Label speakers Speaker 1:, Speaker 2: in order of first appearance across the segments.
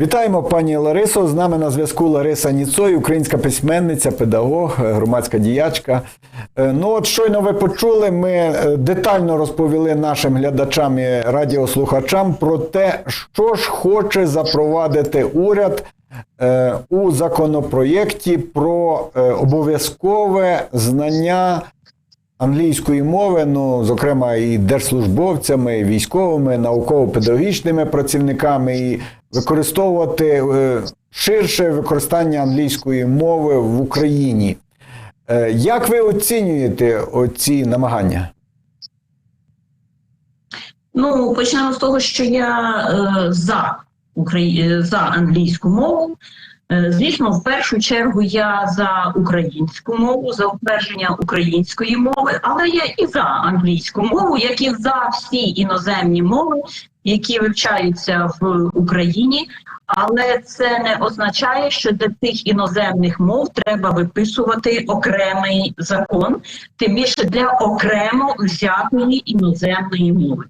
Speaker 1: Вітаємо пані Ларисо. З нами на зв'язку Лариса Ніцой, українська письменниця, педагог, е, громадська діячка. Е, Ну от щойно ви почули, ми е, детально розповіли нашим глядачам і радіослухачам про те, що ж хоче запровадити уряд у законопроєкті про обов'язкове знання англійської мови, ну, зокрема, і держслужбовцями, і військовими, науково-педагогічними працівниками, і використовувати е, ширше використання англійської мови в Україні. Е, Як ви оцінюєте оці намагання?
Speaker 2: Ну, почнемо з того, що я е, за Украї... е, за англійську мову. Е, звісно, в першу чергу я за українську мову, за утвердження української мови, але я і за англійську мову, як і за всі іноземні мови, які вивчаються в Україні. Але це не означає, що для тих іноземних мов треба виписувати окремий закон, тим більше для окремо взятої іноземної мови.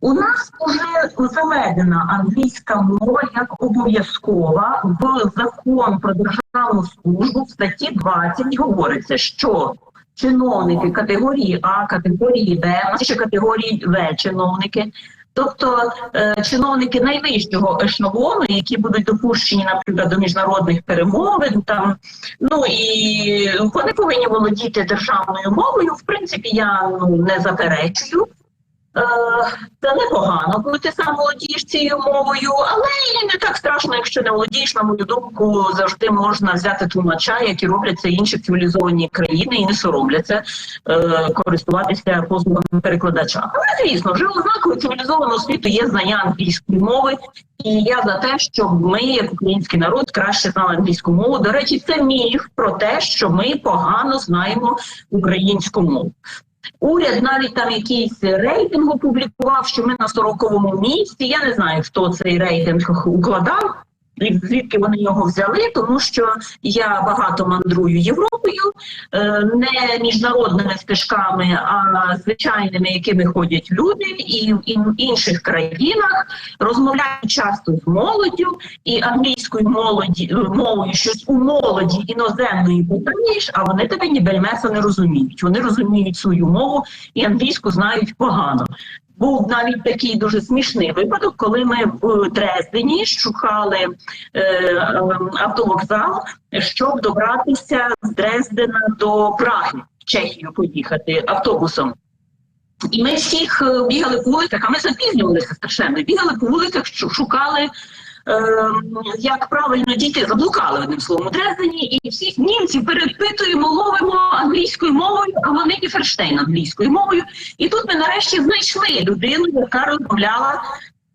Speaker 2: У нас вже заведена англійська мова як обов'язкова в закон про державну службу в статті 20 говориться, що чиновники категорії А, категорії Б, ще категорії В чиновники. Тобто е, чиновники найвищого ешелону, які будуть допущені, наприклад, до міжнародних перемовин, там ну і вони повинні володіти державною мовою. В принципі, я ну не заперечую. Це непогано, коли ти сам володієш цією мовою, але і не так страшно, якщо не володієш, на мою думку, завжди можна взяти тлумача, які роблять це інші цивілізовані країни і не соромляться е, користуватися послугами перекладача. Але звісно, вже ознакою цивілізованого світу є знання англійської мови, і я за те, щоб ми, як український народ, краще знали англійську мову. До речі, це міф про те, що ми погано знаємо українську мову. Уряд навіть там якийсь рейтинг опублікував, що ми на 40-му місці. Я не знаю, хто цей рейтинг укладав. Звідки вони його взяли, тому що я багато мандрую Європою, е, не міжнародними стежками, а звичайними, якими ходять люди, і в інших країнах розмовляю часто з молоддю і англійською молоді е, мовою щось у молоді іноземної питаєш, а вони тебе ні бельмеса не розуміють. Вони розуміють свою мову і англійську знають погано. Був навіть такий дуже смішний випадок, коли ми в Дрездені шукали е, е, автовокзал, щоб добратися з Дрездена до Праги в Чехію поїхати автобусом. І ми всіх е, бігали по вулицях, а ми запізнювалися страшенно. Бігали по вулицях, шукали, як правильно дійти, заблукали одним словом у Дрездені, і всіх німців перепитуємо, ловимо англійською мовою, а вони і Ферштейн англійською мовою. І тут ми нарешті знайшли людину, яка розмовляла.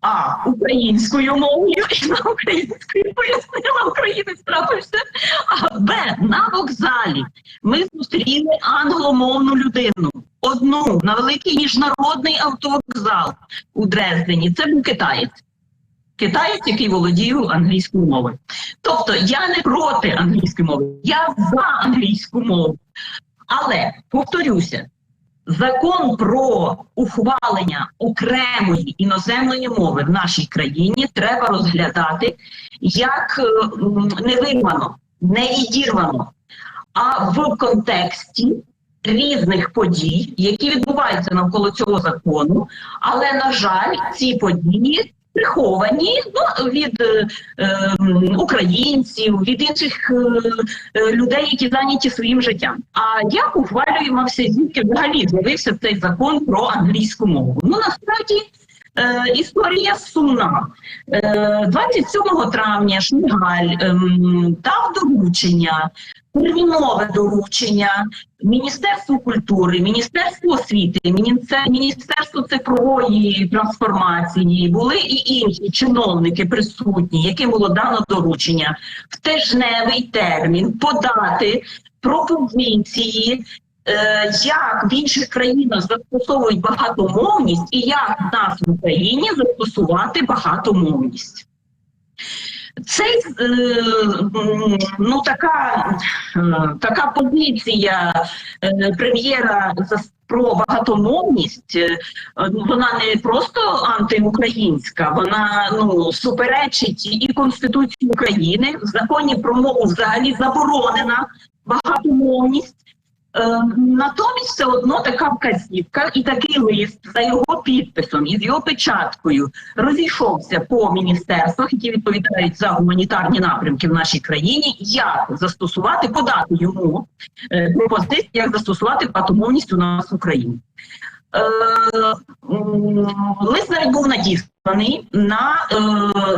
Speaker 2: А українською мовою і на українською пояснила українець трапився. А Б на вокзалі ми зустріли англомовну людину. Одну на великий міжнародний автовокзал у Дрездені. Це був китаєць. Китаєць, який володів англійською мовою. Тобто я не проти англійської мови, я за англійську мову. Але повторюся, закон про ухвалення окремої іноземної мови в нашій країні треба розглядати як е, м, не вирвано, не відірвано, а в контексті різних подій, які відбуваються навколо цього закону. Але на жаль, ці події. Приховані ну, від е, е, українців, від інших е, е, людей, які зайняті своїм життям. А як ухвалюємося, звідки взагалі з'явився цей закон про англійську мову? Ну насправді е, історія сумна. Е, 27 травня Шмигаль ем, дав доручення, термінове доручення Міністерству культури, Міністерству освіти, Міністе- Міністерству цифрової трансформації були і інші чиновники присутні, яким було дано доручення в тижневий термін подати пропозиції. е, Як в інших країнах застосовують багатомовність, і як в нас в Україні застосувати багатомовність? Цей е, ну така, е, така позиція е, прем'єра про багатомовність, е, вона не просто антиукраїнська, вона ну суперечить і Конституції України. В законі про мову взагалі заборонена багатомовність. Е, Натомість все одно така вказівка і такий лист за його підписом і з його печаткою розійшовся по міністерствах, які відповідають за гуманітарні напрямки в нашій країні, як застосувати, подати йому е, пропозиції, як застосувати багатомовність у нас в Україні. Е, лист навіть був надісланий на е,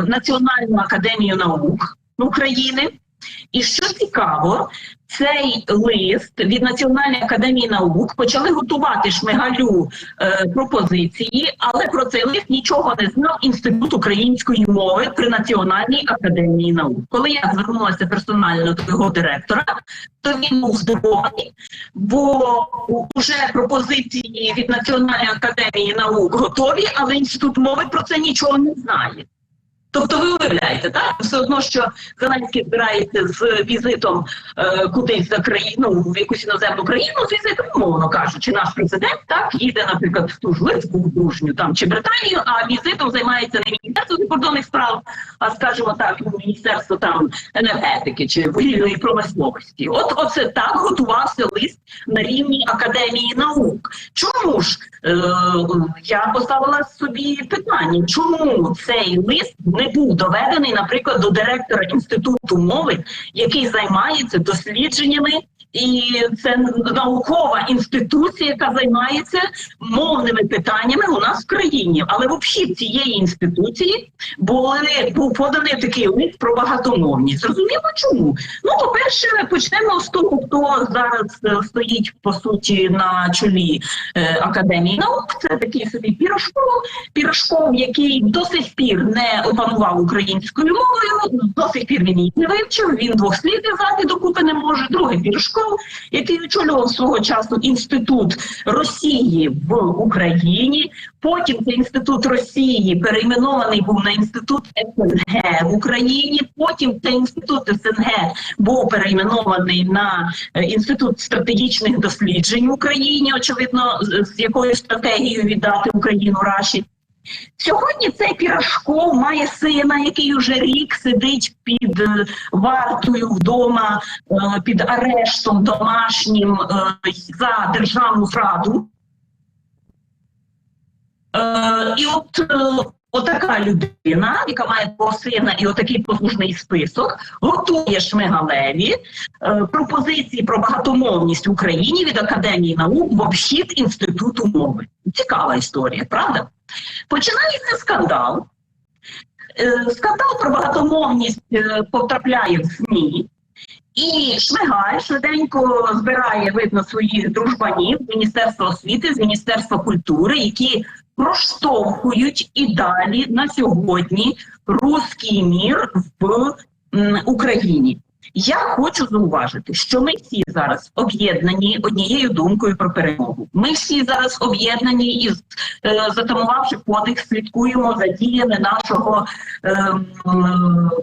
Speaker 2: Національну академію наук України. І що цікаво, цей лист від Національної академії наук почали готувати Шмигалю е, пропозиції, але про цей лист нічого не знав Інститут української мови при Національній академії наук. Коли я звернулася персонально до його директора, то він був здивований, бо вже пропозиції від Національної академії наук готові, але інститут мови про це нічого не знає. Тобто ви уявляєте, так все одно, що Зеленський збирається з візитом е, кудись за країну в якусь іноземну країну, з візитом, умовно кажучи, наш президент так їде, наприклад, в ту ж Литву, Дружню там чи Британію, а візитом займається не міністерство закордонних справ, а скажімо так, ну, міністерство там енергетики чи вугільної промисловості. От оце так готувався лист на рівні академії наук. Чому ж е, я поставила собі питання, чому цей лист був доведений, наприклад, до директора інституту мови, який займається дослідженнями, і це наукова інституція, яка займається мовними питаннями у нас в країні. Але в обхід цієї інституції були був поданий такий лист про багатомовність. Зрозуміло чому? Ну, по-перше, почнемо з того, хто зараз е, стоїть по суті на чолі е, академії наук. Це такий собі Пірошков, Пірошков, який до сих пір не опанував українською мовою, до сих пір він її не вивчив. Він двох слів в'язати докупи не може. Другий Пірошков, який очолював свого часу інститут Росії в Україні. Потім цей інститут Росії перейменований був на інститут СНГ в Україні. Потім цей інститут СНГ був перейменований на е, інститут стратегічних досліджень в Україні. Очевидно, з якою стратегією віддати Україну Раші. Сьогодні цей Пірашков має сина, який уже рік сидить під е, вартою вдома, е, під арештом домашнім е, за державну зраду. І от отака людина, яка має твого сина і отакий послужний список, готує Шмигалеві е, пропозиції про багатомовність в Україні від Академії наук в обхід інституту мови. Цікава історія, правда? Починається скандал. Е, Скандал про багатомовність е, потрапляє в СМІ. І Шмигаль швиденько збирає видно своїх дружбанів з Міністерства освіти, з Міністерства культури, які проштовхують і далі на сьогодні руський мір в Україні. Я хочу зауважити, що ми всі зараз об'єднані однією думкою про перемогу. Ми всі зараз об'єднані і е, затамувавши подих, слідкуємо за діями нашого е,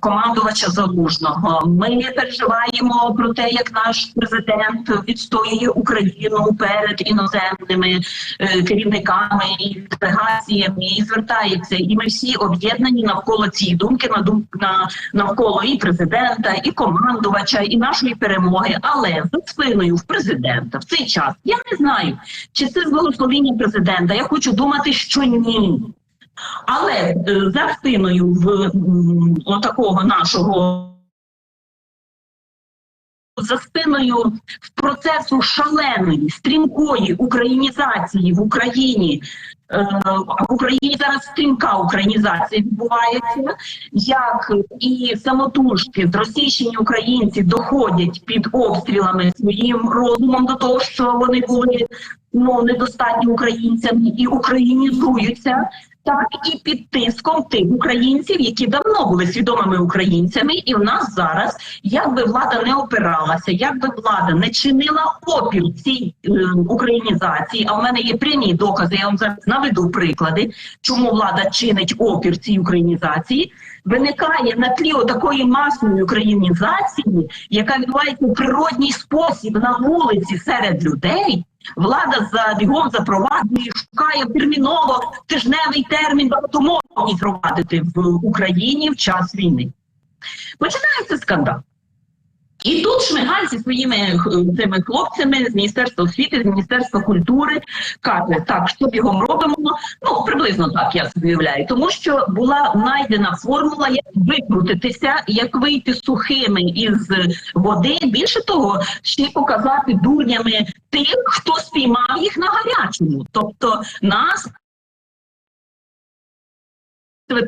Speaker 2: командувача залужного. Ми переживаємо про те, як наш президент відстоює Україну перед іноземними е, керівниками і делегаціями і звертається. І ми всі об'єднані навколо цієї думки, на дум на навколо і президента, і командувача, і нашої перемоги. Але за спиною в президента в цей час я не знаю, чи це з благословіння президента. Я хочу думати, що ні. Але е, за спиною в отакого нашого за спиною процесу шаленої стрімкої українізації в Україні. Е, в Україні зараз стрімка українізація відбувається, як і самотужки зросійщені українці доходять під обстрілами своїм розумом до того, що вони були ну недостатньо українцями і українізуються. Так і під тиском тих українців, які давно були свідомими українцями, і в нас зараз, як би влада не опиралася, як би влада не чинила опір цій е, українізації. А в мене є прямі докази. Я вам зараз наведу приклади, чому влада чинить опір цій українізації. Виникає на тлі такої масової українізації, яка відбувається у природній спосіб на вулиці серед людей. Влада за бігом запроваджує, шукає терміново тижневий термін допомоги впровадити в Україні в час війни. Починається скандал. І тут Шмигаль зі своїми е, цими хлопцями з Міністерства освіти, з Міністерства культури каже, так, що бігом робимо? Ну, приблизно так я собі уявляю, тому що була знайдена формула, як викрутитися, як вийти сухими із води. Більше того, ще показати дурнями тих, хто спіймав їх на гарячому. Тобто нас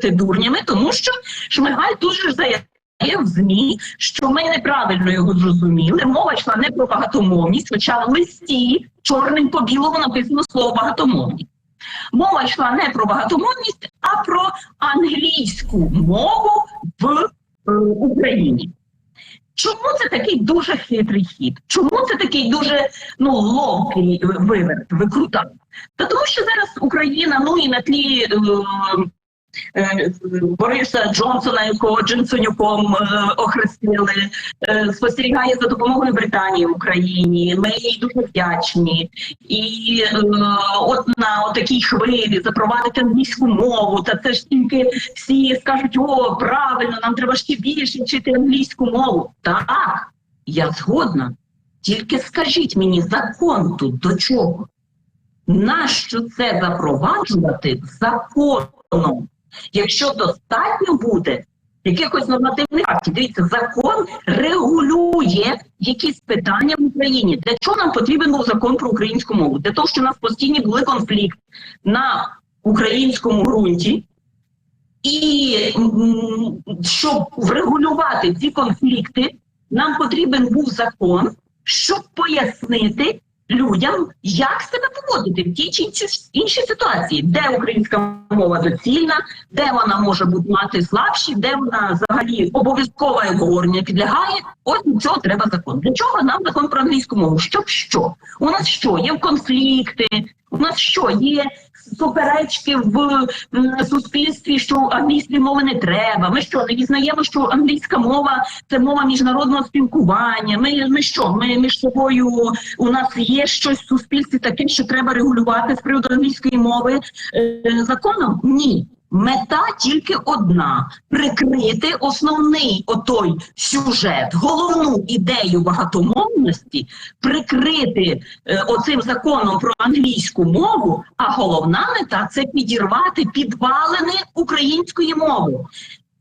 Speaker 2: дурнями, тому що Шмигаль дуже заявив в ЗМІ, що ми неправильно його зрозуміли. Мова йшла не про багатомовність, хоча в листі чорним по білому написано слово багатомовність. Мова йшла не про багатомовність, а про англійську мову в е, Україні. Чому це такий дуже хитрий хід? Чому це такий дуже ну ловкий виверт, викрутак? Та тому що зараз Україна, ну і на тлі е, Бориса Джонсона, якого Джинсонюком е, охрестили, е, спостерігає за допомогою Британії в Україні. Ми їй дуже вдячні. І е, от на такій хвилі запровадити англійську мову, та це ж тільки всі скажуть: о, правильно, нам треба ще більше вчити англійську мову. Так, я згодна. Тільки скажіть мені закон тут до чого? Нащо це запроваджувати законом? Якщо достатньо буде якихось нормативних актів, дивіться, закон регулює якісь питання в Україні. Для чого нам потрібен був закон про українську мову? Для того, що у нас постійні були конфлікти на українському ґрунті, і щоб врегулювати ці конфлікти, нам потрібен був закон, щоб пояснити людям, як себе поводити в тій чи іншій- ситуації, де українська мова доцільна, де вона може бути мати слабші, де вона взагалі обов'язкове обговорення підлягає. Ось для цього треба закон. Для чого нам закон про англійську мову? Щоб що? У нас що? Є конфлікти, у нас що? Є суперечки в суспільстві, що англійської мови не треба. Ми що не візнаємо, що англійська мова це мова міжнародного спілкування. Ми, ми що? Ми між собою у нас є щось в суспільстві таке, що треба регулювати з приводу англійської мови е, законом? Ні. Мета тільки одна: прикрити основний отой сюжет, головну ідею багатомовності, прикрити е, оцим законом про англійську мову. А головна мета це підірвати підвалини української мови.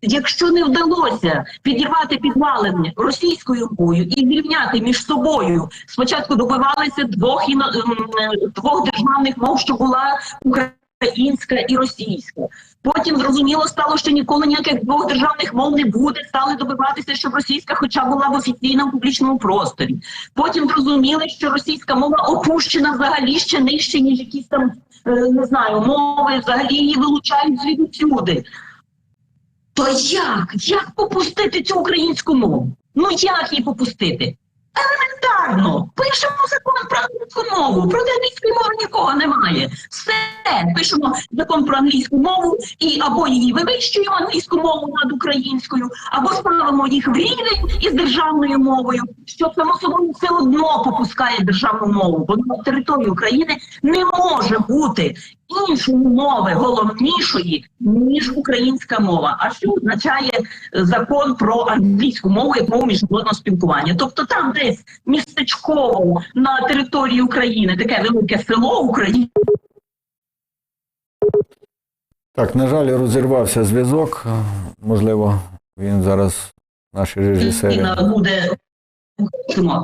Speaker 2: Якщо не вдалося підірвати підвалини російською мовою і зрівняти між собою, спочатку добивалися двох іно- е, двох державних мов, що була українська і російська. Потім зрозуміло стало, що ніколи ніяких двох державних мов не буде. Стали добиватися, щоб російська, хоча була в офіційному публічному просторі. Потім зрозуміли, що російська мова опущена взагалі ще нижче, ніж якісь там е, не знаю, мови. Взагалі її вилучають звідсюди. То як? Як попустити цю українську мову? Ну як її попустити? Елементарно, пишемо закон про англійську мову. Проти англійської мови нікого немає. Все, пишемо закон про англійську мову і або її вивищуємо англійську мову над українською, або ставимо їх в рівень із державною мовою, що само собою все одно попускає державну мову, бо на території України не може бути іншої мови головнішої ніж українська мова. А що означає е, закон про англійську мову як мову міжнародного спілкування? Тобто там десь містечково на території України таке велике село України.
Speaker 1: Так, на жаль, розірвався зв'язок. Можливо, він зараз наші режисери.
Speaker 2: Буде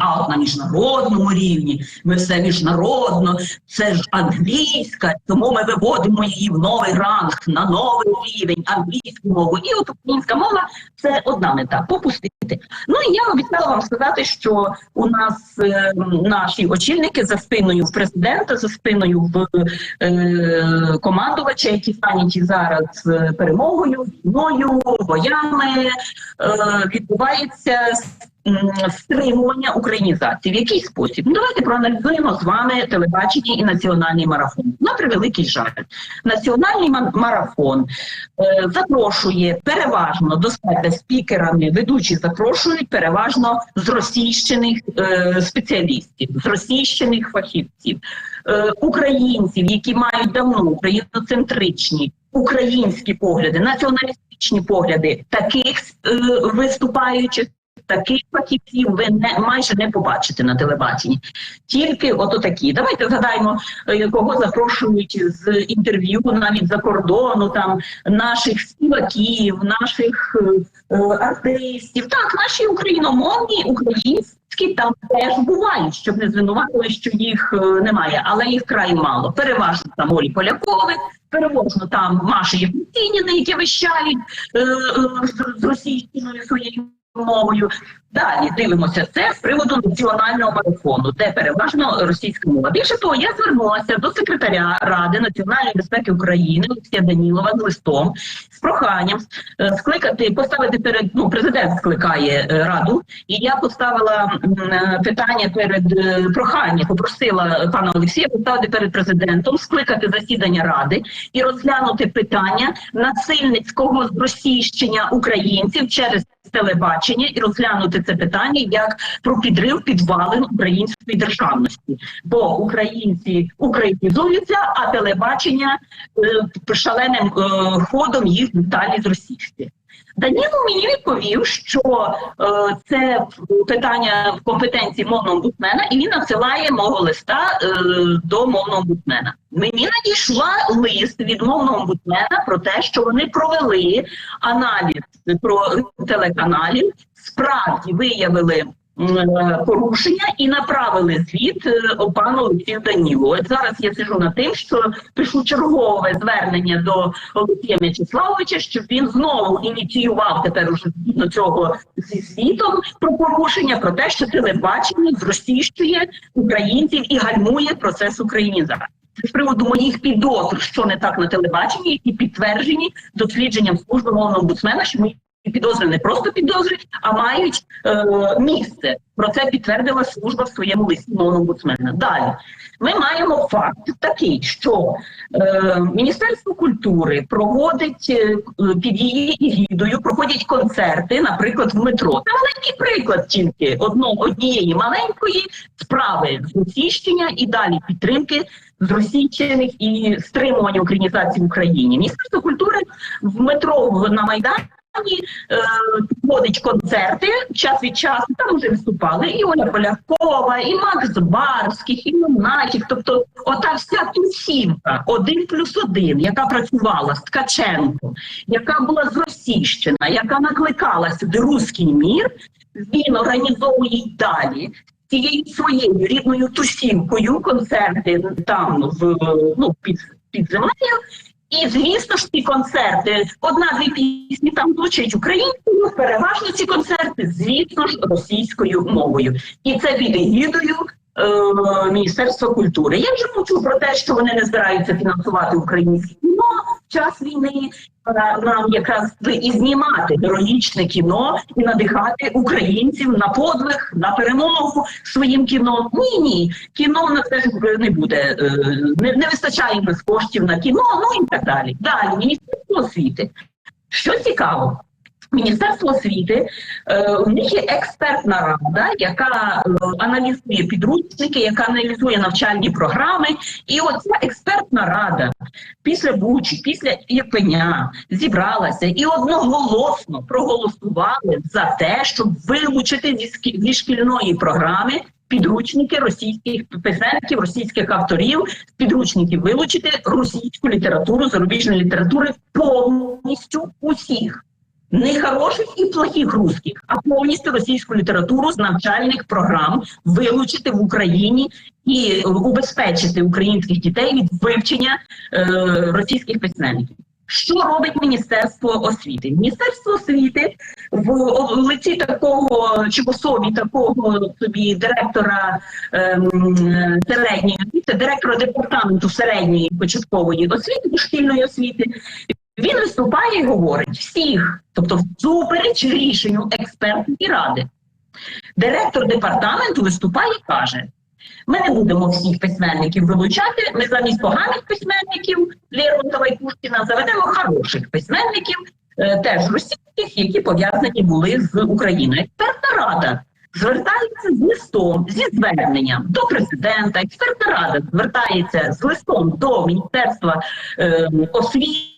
Speaker 2: а от на міжнародному рівні ми все міжнародно, це ж англійська, тому ми виводимо її в новий ранг, на новий рівень англійську мову. І от українська мова це одна мета попустити. Ну і я обіцяла вам сказати, що у нас е, наші очільники за спиною в президента, за спиною в е, командувача, які зайняті зараз е, перемогою, війною, боями, е, відбувається стримування українізації. В який спосіб? Ну, давайте проаналізуємо з вами телебачення і національний марафон. На превеликий жаль, національний марафон е, запрошує переважно до себе спікерами, ведучі запрошують переважно з російщених е, спеціалістів, з російщених фахівців, е, українців, які мають давно україноцентричні українські погляди, націоналістичні погляди таких е, виступаючих. Таких фахівців ви не майже не побачите на телебаченні. Тільки ото такі. Давайте згадаємо, е, кого запрошують з інтерв'ю навіть за кордону, там наших співаків, наших е, е, артистів. Так, наші україномовні, українські там теж бувають, щоб не звинуватили, що їх е, немає, але їх край мало. Переважно там Олі Полякови, переважно там Маші Євтініни, які вищають е, е, з російською своєю мовою. Далі дивимося це з приводу національного марафону, де переважно російська мова. Більше того, я звернулася до секретаря Ради національної безпеки України Олексія Данілова з листом з проханням е, скликати, поставити перед ну президент скликає е, раду, і я поставила е, питання перед прохання, попросила пана Олексія поставити перед президентом, скликати засідання ради і розглянути питання насильницького зросійщення українців через телебачення і розглянути це питання як про підрив підвалин української державності, бо українці українізуються, а телебачення е, шаленим е, ходом їх далі зросійське. Даніло мені відповів, що е, це питання в компетенції мовного омбудсмена, і він надсилає мого листа е, до мовного омбудсмена. Мені надійшла лист від мовного про те, що вони провели аналіз про телеканалів, справді виявили порушення і направили звіт е, пану Олексію Данілу. От зараз я сижу над тим, що пишу чергове звернення до Олексія М'ячеславовича, щоб він знову ініціював тепер уже згідно цього зі звітом про порушення, про те, що телебачення зростіщує українців і гальмує процес українізації. З приводу моїх підозр, що не так на телебаченні, які підтверджені дослідженням служби мовного омбудсмена, що мої підозри не просто підозри, а мають е, місце. Про це підтвердила служба в своєму листі омбудсмена. Далі ми маємо факт такий, що е, Міністерство культури проводить е, під її егідою, проходять концерти, наприклад, в метро. Це маленький приклад тільки одно, однієї маленької справи зросійщення і далі підтримки зросійщених і стримування українізації в Україні. Міністерство культури в метро на Майдані е, проводить концерти час від часу. Там вже виступали і Оля Полякова, і Макс Барських, і Монатік. Тобто, ота вся тусівка один плюс один, яка працювала з Ткаченко, яка була зросійщена, яка накликала сюди руський мір. Він організовує й далі цією своєю рідною тусівкою концерти там в ну під під землею. І звісно ж ці концерти, одна-дві пісні там звучать українською, переважно ці концерти, звісно ж, російською мовою. І це під егідою е, Міністерства культури. Я вже мовчу про те, що вони не збираються фінансувати українське кіно в час війни. Нам якраз і знімати героїчне кіно і надихати українців на подвиг, на перемогу своїм кіно. Ні, ні, кіно на це ж не буде. е, Не, не вистачає в нас коштів на кіно, ну і так далі. Далі міністерство освіти. Що цікаво, Міністерство освіти е, у них є експертна рада, яка е, аналізує підручники, яка аналізує навчальні програми. І оця експертна рада після Бучі, після Єпеня зібралася і одноголосно проголосували за те, щоб вилучити зі, зі шкільної програми. Підручники російських письменників, російських авторів підручників вилучити російську літературу, зарубіжну літератури повністю усіх не хороших і плохих русських, а повністю російську літературу з навчальних програм вилучити в Україні і убезпечити українських дітей від вивчення е, російських письменників. Що робить Міністерство освіти? Міністерство освіти в лиці такого чи в особі такого собі директора ем, середньої освіти, директора департаменту середньої початкової освіти, дошкільної освіти, він виступає і говорить всіх, тобто всупереч рішенню експертної ради, Директор департаменту виступає і каже: ми не будемо всіх письменників вилучати. Ми замість поганих письменників Лермонтова і Пушкіна заведемо хороших письменників, е, теж російських, які пов'язані були з Україною. Експертна рада звертається з листом зі зверненням до президента. Експертна рада звертається з листом до міністерства е, освіти,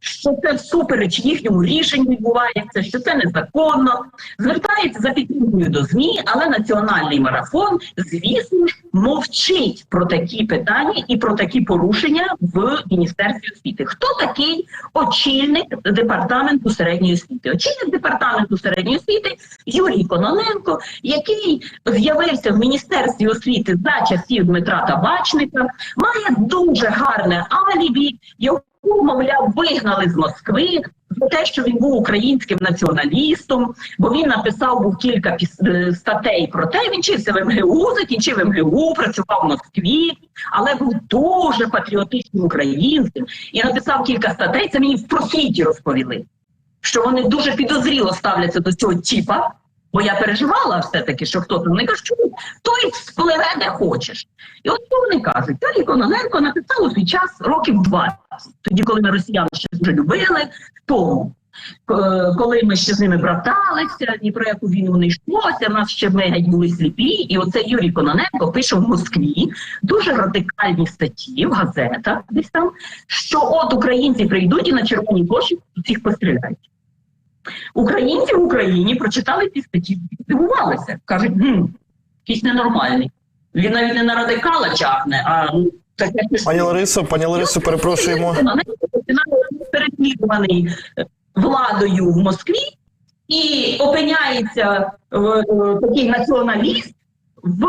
Speaker 2: що це всупереч їхньому рішенню відбувається, що це незаконно. Звертається за підтримкою до змі, але національний марафон, звісно ж, мовчить про такі питання і про такі порушення в міністерстві освіти. Хто такий очільник департаменту середньої освіти? Очільник департаменту середньої освіти Юрій Кононенко, який з'явився в міністерстві освіти за часів Дмитра Табачника, має дуже гарне алібі. Його мовляв, вигнали з Москви за те, що він був українським націоналістом, бо він написав був кілька е, статей про те. Він вчився в МГУ, закінчив МГУ, працював в Москві, але був дуже патріотичним українцем і написав кілька статей. Це мені в просвіті розповіли, що вони дуже підозріло ставляться до цього тіпа. Бо я переживала все-таки, що хто там не кажуть, «Чому? той спливе де хочеш. І от що вони кажуть, Юрій Кононенко написав у свій час років 20, тоді, коли ми росіян ще дуже любили, тому. Е, Коли ми ще з ними браталися, ні про яку війну не йшлося, в нас ще ми були сліпі, і оце Юрій Кононенко пише в Москві дуже радикальні статті в газетах, десь там, що от українці прийдуть і на Червоній площі всіх постріляють. Українці в Україні прочитали ці статті, здивувалися. Кажуть, «Гм, якийсь ненормальний. Він навіть не на радикала чахне, а ну, таке
Speaker 3: Пані Ларисо, пані Ларисо, перепрошуємо.
Speaker 2: переслідуваний е, владою в Москві і опиняється е, е, такий націоналіст в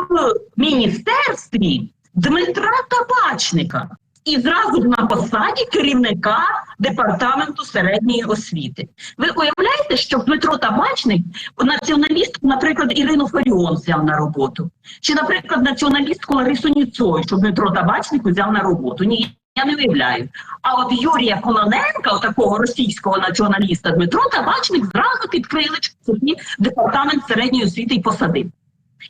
Speaker 2: міністерстві Дмитра Табачника. І зразу на посаді керівника департаменту середньої освіти. Ви уявляєте, що Дмитро Табачник, націоналіст, наприклад, Ірину Фаріон взяв на роботу, чи, наприклад, націоналістку Ларису Ніцой, що Дмитро Табачник взяв на роботу? Ні, я не уявляю. А от Юрія Кононенка, такого російського націоналіста, Дмитро Табачник зразу під крилечко собі департамент середньої освіти і посадив.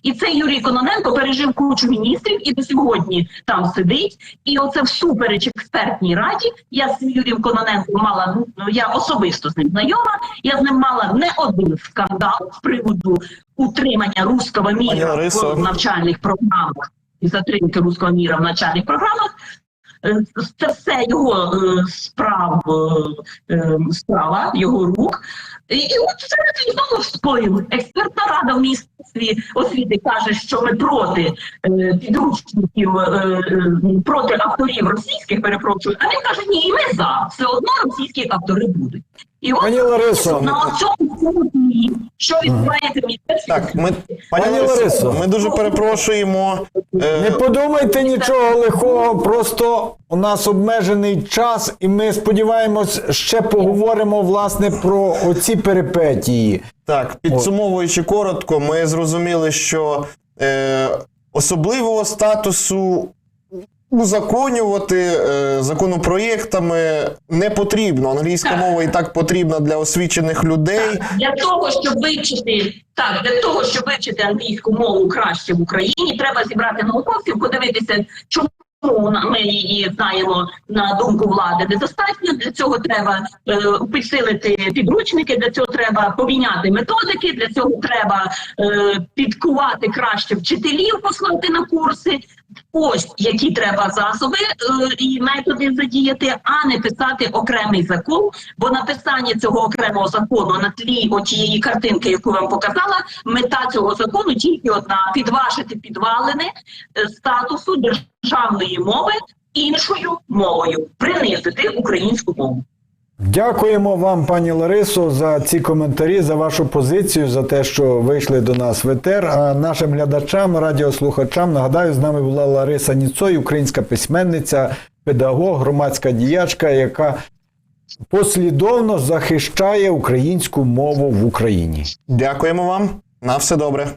Speaker 2: І цей Юрій Кононенко пережив кучу міністрів і до сьогодні там сидить. І оце всупереч експертній раді. Я з Юрієм Кононенком мала ну я особисто з ним знайома. Я з ним мала не один скандал з приводу утримання руського міра в навчальних програмах і затримки руського міра в навчальних програмах. Е, Це все його е, справ, е, справа, його рук. І, і от це знову всплив. Експертна рада в міністерстві освіти каже, що ми проти е, підручників, е, е, проти авторів російських, перепрошую, а він каже, ні, ми за. Все одно російські автори будуть. І от
Speaker 1: Пані Ларисо,
Speaker 2: на цьому що відбувається в
Speaker 3: Так, ми пані
Speaker 1: Пані
Speaker 3: Ларисо,
Speaker 1: Ларисо.
Speaker 3: ми дуже перепрошуємо. Е,
Speaker 1: Не подумайте нічого лихого, просто у нас обмежений час, і ми сподіваємось, ще поговоримо власне про оці перипетії.
Speaker 3: Так, підсумовуючи коротко, ми зрозуміли, що е, особливого статусу узаконювати е, законопроєктами не потрібно. Англійська мова і так потрібна для освічених людей.
Speaker 2: Для того, щоб вивчити так, для того, щоб вивчити англійську мову краще в Україні, треба зібрати науковців, подивитися, чому ми її знаємо на думку влади недостатньо. Для цього треба е, підсилити підручники, для цього треба поміняти методики, для цього треба е, підкувати краще вчителів, послати на курси. Ось які треба засоби е, і методи задіяти, а не писати окремий закон. Бо написання цього окремого закону на тлі отієї картинки, яку вам показала, мета цього закону тільки одна: підважити підвалини е, статусу державної мови іншою мовою, принизити українську мову.
Speaker 1: Дякуємо вам, пані Ларисо, за ці коментарі, за вашу позицію, за те, що вийшли до нас в етер. А нашим глядачам, радіослухачам, нагадаю, з нами була Лариса Ніцой, українська письменниця, педагог, громадська діячка, яка послідовно захищає українську мову в Україні.
Speaker 3: Дякуємо вам. На все добре.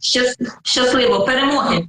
Speaker 2: Щас- Щасливо, перемоги!